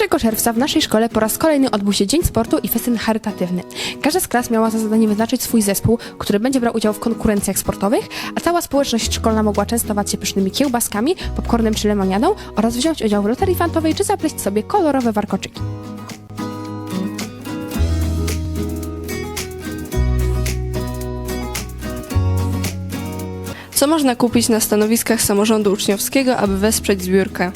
1 czerwca w naszej szkole po raz kolejny odbył się Dzień Sportu i festyn charytatywny. Każda z klas miała za zadanie wyznaczyć swój zespół, który będzie brał udział w konkurencjach sportowych, a cała społeczność szkolna mogła częstować się pysznymi kiełbaskami, popcornem czy lemoniadą oraz wziąć udział w loterii fantowej czy zapleść sobie kolorowe warkoczyki. Co można kupić na stanowiskach samorządu uczniowskiego, aby wesprzeć zbiórkę?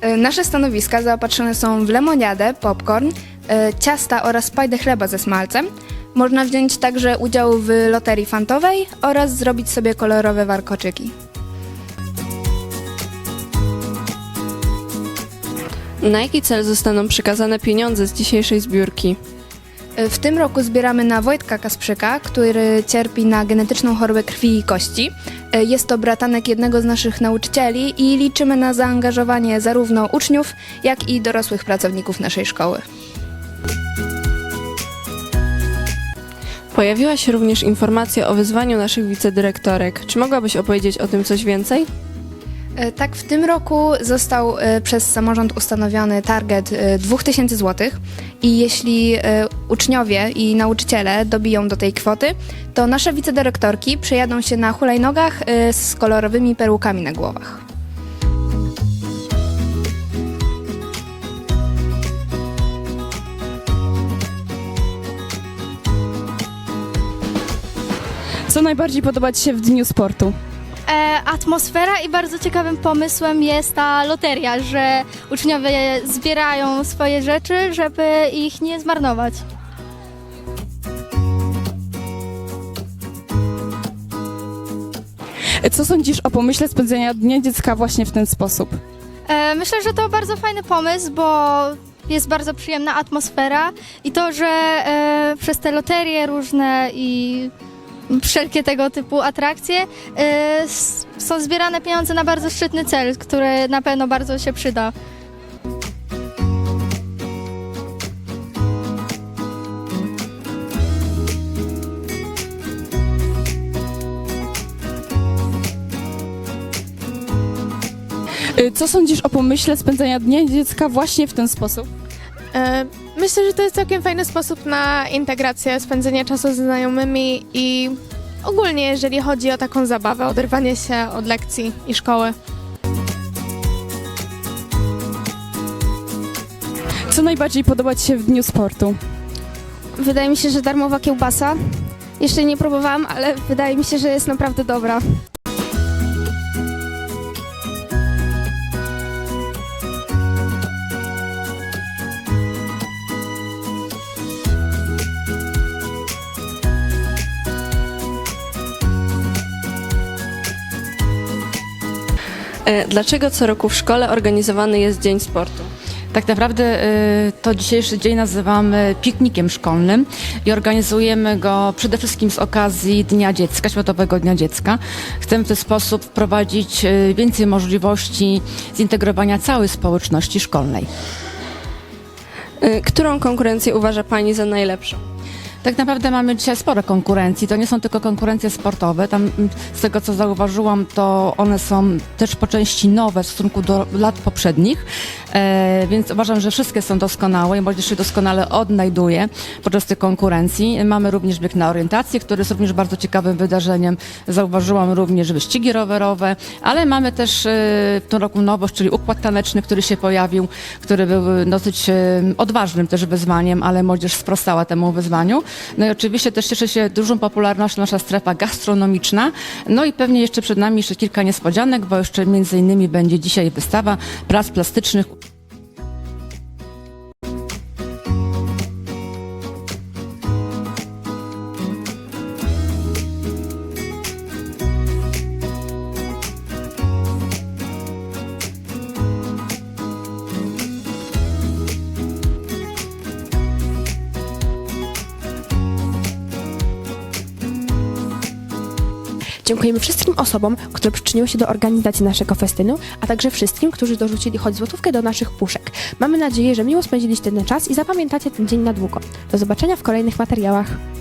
E, Nasze stanowiska zaopatrzone są w lemoniadę, popcorn, e, ciasta oraz pajdę chleba ze smalcem. Można wziąć także udział w loterii fantowej oraz zrobić sobie kolorowe warkoczyki. Na jaki cel zostaną przekazane pieniądze z dzisiejszej zbiórki? W tym roku zbieramy na Wojtka Kasprzyka, który cierpi na genetyczną chorobę krwi i kości. E, Jest to bratanek jednego z naszych nauczycieli i liczymy na zaangażowanie zarówno uczniów, jak i dorosłych pracowników naszej szkoły. Pojawiła się również informacja o wyzwaniu naszych wicedyrektorek. Czy mogłabyś opowiedzieć o tym coś więcej? E, Tak, w tym roku został e, przez samorząd ustanowiony target e, 2000 zł i jeśli e, uczniowie i nauczyciele dobiją do tej kwoty, to nasze wicedyrektorki przejadą się na hulajnogach e, z kolorowymi perułkami na głowach. Co najbardziej podoba Ci się w Dniu Sportu? Atmosfera i bardzo ciekawym pomysłem jest ta loteria, że uczniowie zbierają swoje rzeczy, żeby ich nie zmarnować. Co sądzisz o pomyśle spędzenia Dnia Dziecka właśnie w ten sposób? E, myślę, że to bardzo fajny pomysł, bo jest bardzo przyjemna atmosfera i to, że e, przez te loterie różne i wszelkie tego typu atrakcje s- są zbierane pieniądze na bardzo szczytny cel, który na pewno bardzo się przyda. Y, Co sądzisz o pomyśle spędzenia Dnia Dziecka właśnie w ten sposób? E, Myślę, że to jest całkiem fajny sposób na integrację, spędzenie czasu z znajomymi i ogólnie, jeżeli chodzi o taką zabawę, oderwanie się od lekcji i szkoły. Co najbardziej podoba Ci się w Dniu Sportu? Wydaje mi się, że darmowa kiełbasa. Jeszcze nie próbowałam, ale wydaje mi się, że jest naprawdę dobra. Dlaczego co roku w szkole organizowany jest Dzień Sportu? Tak naprawdę y, to dzisiejszy dzień nazywamy piknikiem szkolnym i organizujemy go przede wszystkim z okazji Dnia Dziecka, Światowego Dnia Dziecka. Chcemy w ten sposób wprowadzić y, więcej możliwości zintegrowania całej społeczności szkolnej. E, Którą konkurencję uważa Pani za najlepszą? Tak naprawdę mamy dzisiaj sporo konkurencji. To nie są tylko konkurencje sportowe. Tam z tego co zauważyłam, to one są też po części nowe w stosunku do lat poprzednich. E, więc uważam, że wszystkie są doskonałe i młodzież się doskonale odnajduje podczas tych konkurencji. Mamy również bieg na orientację, który jest również bardzo ciekawym wydarzeniem. Zauważyłam również wyścigi rowerowe, ale mamy też e, w tym roku nowość, czyli układ taneczny, który się pojawił, który był e, dosyć e, odważnym też wyzwaniem, ale młodzież sprostała temu wyzwaniu. No i oczywiście też cieszy się dużą popularnością nasza strefa gastronomiczna. No i pewnie jeszcze przed nami jeszcze kilka niespodzianek, bo jeszcze między innymi będzie dzisiaj wystawa prac plastycznych Dziękujemy wszystkim osobom, które przyczyniły się do organizacji naszego festynu, a także wszystkim, którzy dorzucili choć złotówkę do naszych puszek. Mamy nadzieję, że miło spędziliście ten czas i zapamiętacie ten dzień na długo. Do zobaczenia w kolejnych materiałach.